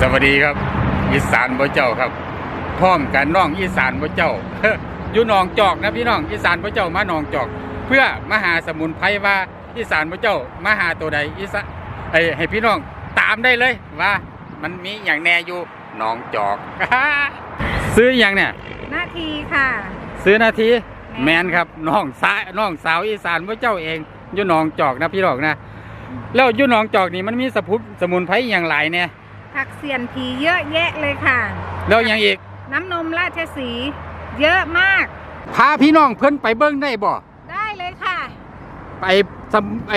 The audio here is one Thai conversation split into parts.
สวัสดีครับ อีสานบ่เจ้าครับพร้อมกันน้องอีสานบ่เจ้าอยู่หนองจอกนะพี่น้องอีสานบ่เจ้ามาหนองจอก เพื่อมาหาสมุนไพรว่าอีสานบ่เจ้ามาหาตัวใดอีสานไอ้ยให้พี่น้องตามได้เลยว่า มันมีอย่างแน่อยู่หนองจอก ซื้ออย่างเนี่ยหน้าทีค่ะ ซื้อนาทีแมแม่นนครับน้องสายน้องสาวอีสานพระเจ้าเองอยู่หนองจอกนะพี่น้องนะแล้วอยู่หนองจอกนี่มันมีสมุนสมุนไพรอย่างหลายเนี่ย ผักเสียนผีเยอะแยะเลยค่ะ แล้วอย่างอีก น้ำนมราชสีห์เยอะมาก พาพี่น้องเพิ่นไปเบิ้งได้บ่ได้เลยค่ะ ไปสำไอ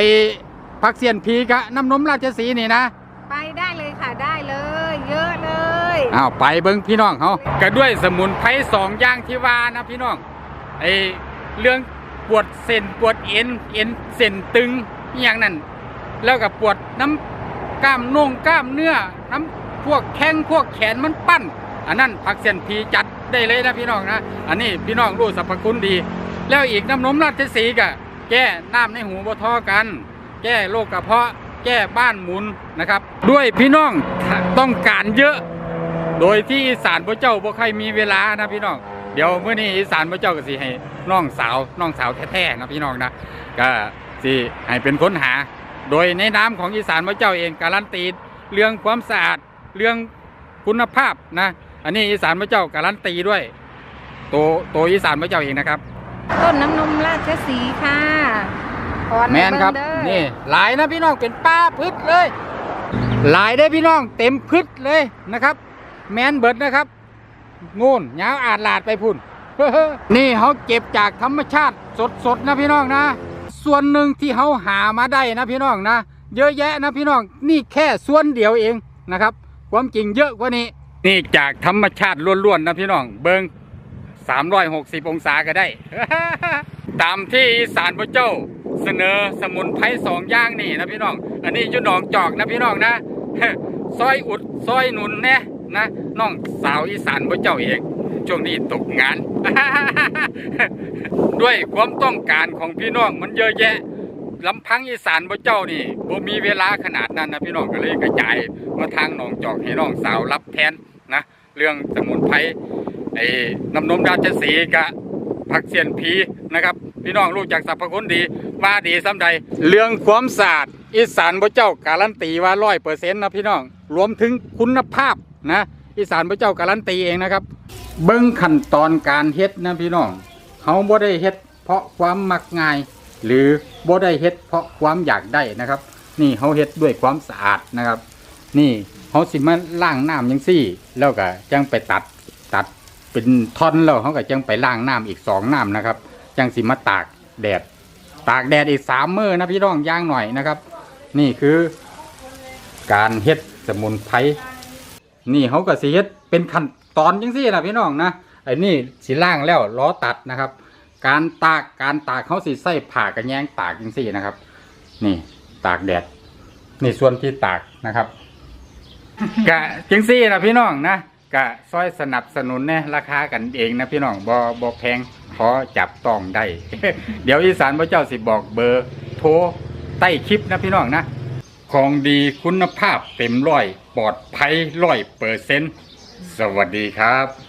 พักเสียนพีกะน้ำนมราชสีห์นี่นะ ไปได้เลยค่ะได้เลย เยอะเลยอ้าวไปเบิ้งพี่น้องเขาก็ด้วยสมุนไพรสองอย่างที่ว่านะพี่น้องไอเรื่องปวดเส้นปวดเอ็นเอ็นเส้นตึงอหย่างนั้นแล้วก็ปวดน้ำ กล้ามน่องกล้ามเนื้อน้ำพวกแข้งพวกแขนมันปั้น อันนั้นผักเสียนพีจัดได้เลยนะพี่น้องนะ อันนี้พี่น้องรู้สรรพคุณดี แล้วอีกน้ำนมราชสีกะแก้น้ำในหูบ่ท่อกัน แก้โรคกระเพาะ แก้บ้านหมุนนะครับ ด้วยพี่น้องต้องการเยอะ โดยที่อีสานพระเจ้าบ่ใครมีเวลานะพี่น้องเดี๋ยวเมื่อนี้อีสานพระเจ้าก็สิให้น้องสาวน้องสาวแท้ๆนะพี่น้องนะก็สิให้เป็นค้นหา โดยในนามของอีสานพระเจ้าเองการันตีเรื่องความสะอาดเรื่องคุณภาพนะอันนี้อีสานพระเจ้าการันตีด้วยตัวตัวอีสานพระเจ้าเองนะครับ ต้นน้ำนมราชสีห์ค่ะขอแมนครับเงเด้อนี่หลายนะพี่น้องเป็นป้าพืชเลย หลายได้อพี่น้องเต็มพืชเลยนะครับ แมนเบิดนะครับงูนยาวอาดลาดไปพุ่นนี่เขาเก็บจากธรรมชาติสดๆนะพี่น้องนะ ส่วนหนึ่งที่เขาหามาได้นะพี่น้องนะ เยอะแยะนะพี่น้องนี่แค่ส่วนเดียวเองนะครับ ความจริงเยอะกว่านี้ นี่จากธรรมชาติล้วนๆนะพี่น้อง เบิง360 องศาก็ได้ ตามที่อีสานพระเจ้าเสนอสมุนไพรสองอย่างนี่นะพี่น้อง อันนี้ยู่หนองจอกนะพี่น้องนะซอยอุดซอยหนุนแน่นะน้องสาวอีสานพระเจ้าเอง ช่วงนี้ตกงาน ด้วยความต้องการของพี่น้องมันเยอะแยะลำพังอีสานพระเจ้านี่บ่มีเวลาขนาดนั้นนะพี่น้องก็เลยกระจายมาทางหนองจอกให้น้องสาวรับแทนนะเรื่องสมุนไพรไอ้น้ำนมราชสีกะผักเสียนผีนะครับ พี่น้องรู้จักสรรพคุณดีว่าดีสำใด เรื่องความสะอาดอีสานพระเจ้าการันตีว่าร้อยเปอร์เซ็นต์นะพี่น้องรวมถึงคุณภาพนะ อีสานพระเจ้าการันตีเองนะครับ เบิ้งขั้นตอนการเฮ็ดนะพี่น้องเขาบ่ได้เฮ็ดเพราะความมักง่าย หรือบ่ได้เฮ็ดเพราะความอยากได้นะครับ นี่เขาเฮ็ดด้วยความสะอาดนะครับ นี่เขาสิมาล้างน้ำยังซี่ แล้วก็จังไปตัดตัดเป็นท่อนแล้วเขาก็จังไปล้างน้ำอีกสองน้ำนะครับ จังสิมาตากแดด ตากแดดอีกสามมื้อนะพี่น้องย่างหน่อยนะครับ นี่คือการเฮ็ดสมุนไพร นี่เขาก็สิเฮ็ดเป็นขั้นตอนจังซี่นะพี่น้องนะไอ้นี่สิล่างแล้วล้อตัดนะครับ การตากการตากเขาสิใส่ผ่ากระแยงตากจังซี่นะครับ นี่ตากแดดนี่ส่วนที่ตากนะครับกะจังซี่นะพี่น้องนะกะซอยสนับสนุนเนี่ยราคากันเองนะพี่น้องบอบอแพงขอจับต้องได้ เดี๋ยวอีสานพระเจ้าสิบอกเบอร์ โทรใต้คลิปนะพี่น้องนะ ของดีคุณภาพเต็มร้อย ปลอดภัยร้อยเปอร์เซ็นต์สวัสดีครับ